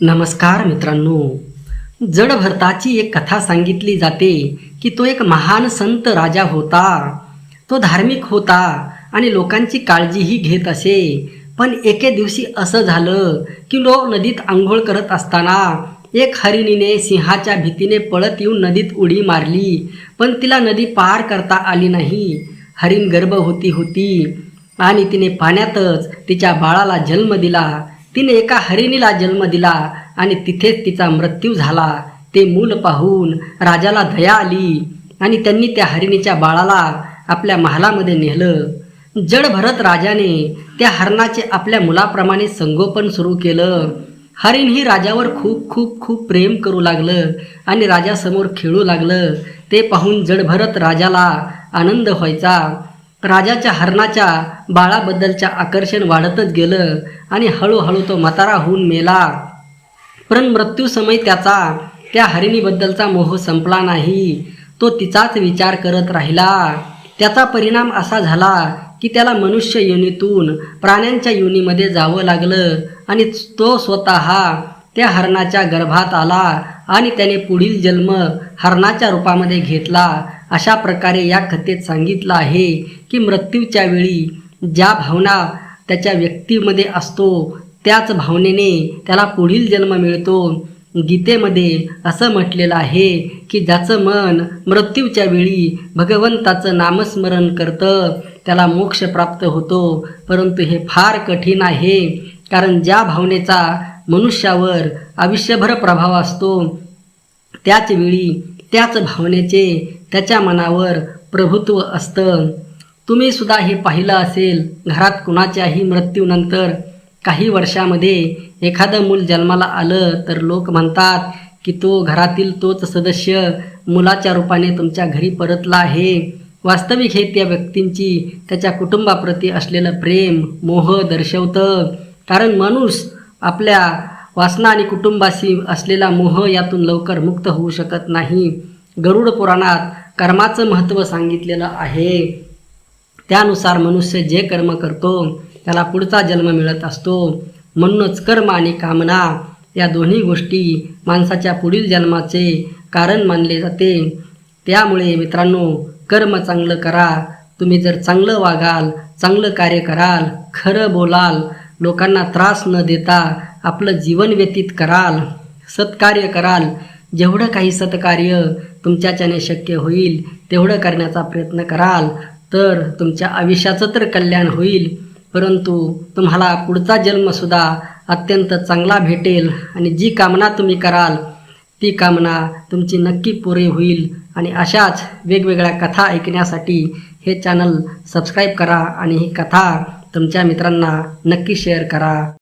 नमस्कार मित्रांनो. जड भरताची एक कथा सांगितली जाते की तो एक महान संत राजा होता. तो धार्मिक होता आणि लोकांची काळजीही घेत असे. पण एके दिवशी असं झालं की लो नदीत आंघोळ करत असताना एक हरिणीने सिंहाच्या भीतीने पळत येऊन नदीत उडी मारली. पण तिला नदी पार करता आली नाही. हरिण गर्भवती होती आणि तिने पाण्यातच तिच्या बाळाला जन्म दिला. तिने एका हरिणीला जन्म दिला आणि तिथेच तिचा मृत्यू झाला. ते मूल पाहून राजाला दया आली आणि त्यांनी त्या हरिणीच्या बाळाला आपल्या महालामध्ये नेलं. जड भरत राजाने त्या हरणाचे आपल्या मुलाप्रमाणे संगोपन सुरू केलं. हरिण ही राजावर खूप खूप खूप प्रेम करू लागलं आणि राजासमोर खेळू लागलं. ते पाहून जडभरत राजाला आनंद व्हायचा. राजाच्या हरणाच्या बाळाबद्दलच्या आकर्षण वाढतच गेलं आणि हळूहळू तो म्हातारा होऊन मेला. पण मृत्यूसमय त्याचा त्या हरिणीबद्दलचा मोह संपला नाही. तो तिचाच विचार करत राहिला. त्याचा परिणाम असा झाला की त्याला मनुष्य योनीतून प्राण्यांच्या योनीमध्ये जावं लागलं आणि तो स्वतः त्या हरणाच्या गर्भात आला आणि त्याने पुढील जन्म हरणाच्या रूपामध्ये घेतला. अशा प्रकारे या कथेत सांगितलं आहे की मृत्यूच्या वेळी ज्या भावना त्याच्या व्यक्तीमध्ये असतो त्याच भावनेने त्याला पुढील जन्म मिळतो. गीतेमध्ये असं म्हटलेलं आहे की ज्याचं मन मृत्यूच्या वेळी भगवंताचं नामस्मरण करतं त्याला मोक्ष प्राप्त होतो. परंतु हे फार कठीण आहे कारण ज्या भावनेचा मनुष्यावर आयुष्यभर प्रभाव असतो त्याच वेळी त्याच भावनेचे त्याच्या मनावर प्रभुत्व असतं. तुम्ही सुद्धा हे पाहिलं असेल घरात कुणाच्याही मृत्यूनंतर काही वर्षामध्ये एखादं मूल जन्माला आलं तर लोक म्हणतात की तो घरातील तोच सदस्य मुलाच्या रूपाने तुमच्या घरी परतला आहे. वास्तविक हे त्या व्यक्तींची त्याच्या कुटुंबाप्रती असलेलं प्रेम मोह दर्शवतं. कारण माणूस आपल्या वासना आणि कुटुंबाशी असलेला मोह यातून लवकर मुक्त होऊ शकत नाही. गरुड पुराणात कर्माचं महत्त्व सांगितलेलं आहे. त्यानुसार मनुष्य जे कर्म करतो त्याला पुढचा जन्म मिळत असतो. म्हणूनच कर्म आणि कामना या दोन्ही गोष्टी माणसाच्या पुढील जन्माचे कारण मानले जाते. त्यामुळे मित्रांनो कर्म चांगलं करा. तुम्ही जर चांगलं वागाल चांगलं कार्य कराल खरं बोलाल लोकांना त्रास न देता आपलं जीवन व्यतीत कराल सत्कार्य कराल. जेवढं काही सत्कार्य तुमच्याच्याने शक्य होईल तेवढं करण्याचा प्रयत्न कराल. तर तुमच्या आयुष्याचं तर कल्याण होईल परंतु तुम्हाला पुढचा जन्मसुद्धा अत्यंत चांगला भेटेल आणि जी कामना तुम्ही कराल ती कामना तुमची नक्की पुरे होईल. आणि अशाच वेगवेगळ्या कथा ऐकण्यासाठी हे चॅनल सबस्क्राईब करा आणि ही कथा तुमच्या मित्रांना नक्की शेअर करा.